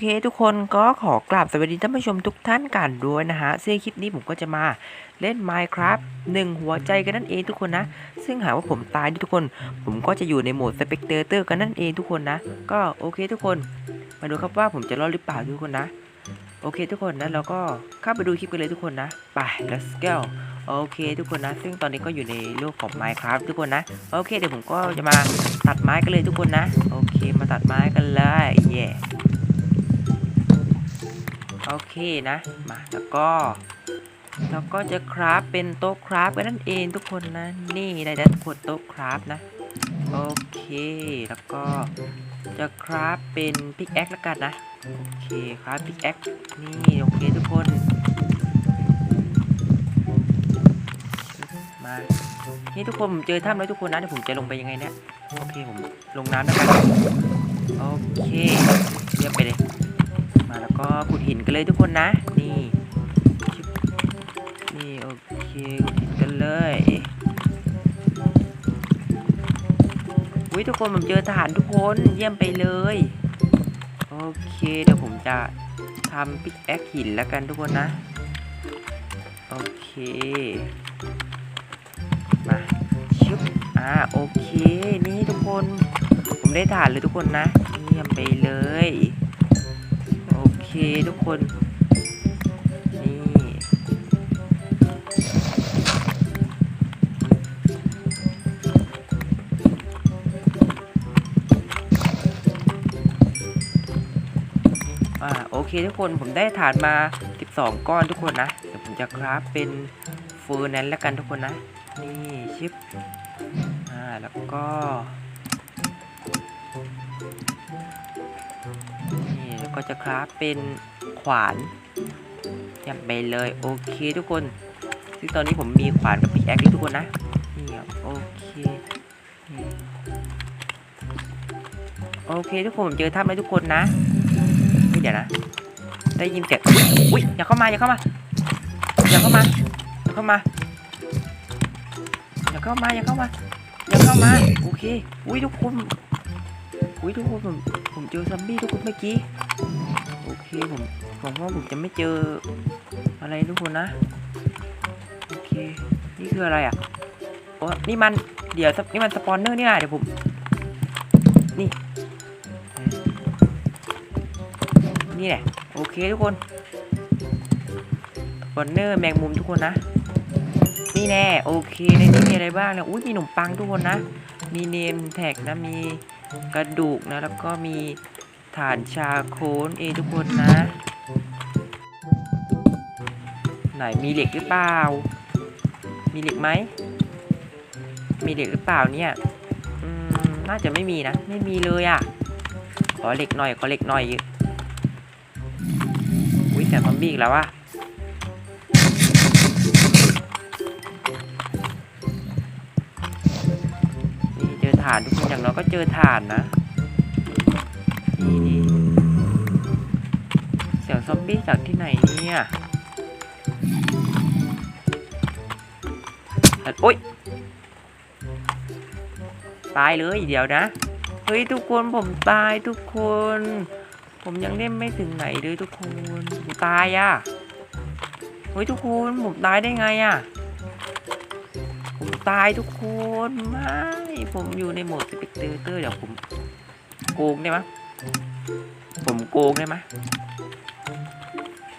เคทุกคนก็ขอกราบสวัสดีท่านผู้ชมทุกท่านกันด้วยนะฮะซึ่งคลิปนี้ผมก็จะมาเล่น Minecraft หนึ่งหัวใจกันนั่นเองทุกคนนะ ซึ่งหากว่าผมตายทุกคน ผมก็จะอยู่ในโหมด Spectator กันนั่นเองทุกคนนะ ก็โอเคทุกคน มาดูครับว่าผมจะรอดหรือเปล่าทุกคนนะ โอเคทุกคนนะเราก็เข้าไปดูคลิปกันเลยทุกคนนะ ไป let's go โอเคทุกคนนะ ซึ่งตอนนี้ก็อยู่ในโลกของ Minecraft ทุกคนนะ โอเคเดี๋ยวผมก็จะมาตัดไม้กันเลยทุกคนนะ โอเคมาตัดไม้กันเลยเย่ โอเคนะ มา แล้วก็แล้วก็จะคราฟเป็นโต๊ะคราฟกันนั่นเองทุกคนนะ นี่ได้แล้วทุกคนโต๊ะคราฟนะ โอเค แล้วก็จะคราฟเป็นพิกแอคแล้วกันนะ โอเคครับพิกแอค นี่โอเคทุกคน มา นี่ทุกคนผมเจอถ้ำแล้วทุกคนนะเดี๋ยวผมจะลงไปยังไงเนี่ย โอเคผมลงน้ำแล้วกัน โอเคเรียบไปเลย ก็ขุดหินกันเลยทุกคนนะ นี่ นี่โอเคขุดหินกันเลยวิทุกคนผมเจอทหารทุกคนเยี่ยมไปเลย โอเคเดี๋ยวผมจะทำปิกแอคหินแล้วกันทุกคนนะ โอเค มาชุบอ่าโอเค นี่ทุกคน ผมได้ถ่านเลยทุกคนนะ เยี่ยมไปเลย เคทุกคน นี่อ่าโอเคทุกคนผมได้ฐานมา 12 ก้อนทุกคนนะ เดี๋ยวผมจะคราฟเป็นเฟอร์นั้นแล้วกันทุกคนนะ นี่ชิปอ่าแล้วก็ ก็จะคราฟเป็นขวานยำไปเลยโอเคทุกคนซึ่งตอนนี้ผมมีขวานกับปิกแอคด้วยทุกคนนะนี่ครับโอเคโอเคทุกคนผมเจอถ้ำแล้วทุกคนนะเฮ้ยเดี๋ยวนะ ได้ยินเสียงอุ้ยอย่าเข้ามาอย่าเข้ามาอย่าเข้ามาอย่าเข้ามาอย่าเข้ามาอย่าเข้ามาอย่าเข้ามาโอเคอุ้ยทุกคน อุ้ยทุกคนผมผมเจอซัมบี้ทุกคนเมื่อกี้ โอเคผมผมว่าผมจะไม่เจออะไรทุกคนนะ โอเค นี่คืออะไรอะโอ้นี่มันเดี๋ยวนี่มันสปอนเนอร์นี่นะเดี๋ยวผม นี่ นี่แหละ โอเคทุกคนบอนเนอร์แมงมุมทุกคนนะ นี่แน่ โอเคในนี้มีอะไรบ้างเนี่ยอุ้ยมีขนมปังทุกคนนะ มีเนมแท็กนะมี กระดูกนะ แล้วก็มีฐานชาโคนเองทุกคนนะ ไหนมีเหล็กหรือเปล่า มีเหล็กไหม มีเหล็กหรือเปล่าเนี่ยอืมน่าจะไม่มีนะ ไม่มีเลยอะ ขอเหล็กหน่อย ขอเหล็กหน่อยอุ้ยแต่ซอมบี้อีกแล้วอะนี่ ฐานทุกคนอย่างน้อยก็เจอฐานนะนี่นี่เสียงซอมบี้จากที่ไหนเนี่ยโอ๊ยตายเลยเดี๋ยวนะ เฮ้ยทุกคนผมตายทุกคน ผมยังเล่นไม่ถึงไหนเลยทุกคนผมตายอะ่ะเฮ้ยทุกคนผมตายได้ไงอะ่ะ ตายทุกคนไม่ผมอยู่ในโหมดสเปกเตอร์เดี๋ยวผมโกงได้ไหมผมโกงได้ไหม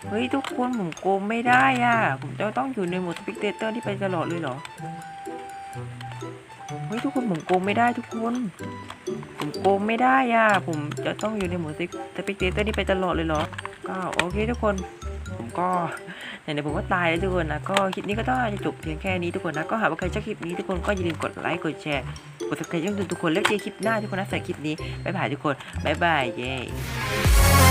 เฮ้ยทุกคนผมโกงไม่ได้อะ ผมจะต้องอยู่ในโหมดสเปกเตอร์ที่ไปตลอดเลยเหรอเฮ้ยทุกคนผมโกงไม่ได้ทุกคนผมโกงไม่ได้อะ ผมจะต้องอยู่ในโหมดสเปกเตอร์นี่ไปตลอดเลยเหรอก็โอเคทุกคน ผมก็ไหนๆผมก็ตายแล้วทุกคนนะก็คลิปนี้ก็ต้องจะจบเพียงแค่นี้ทุกคนนะก็หากว่าใครชอบคลิปนี้ทุกคนก็อย่าลืมกดไลค์กดแชร์กดติดตามช่องทุกคนแล้วเจอคลิปหน้าทุกคนนะสำหรับคลิปนี้บ๊ายบายทุกคนบ๊ายบายเย้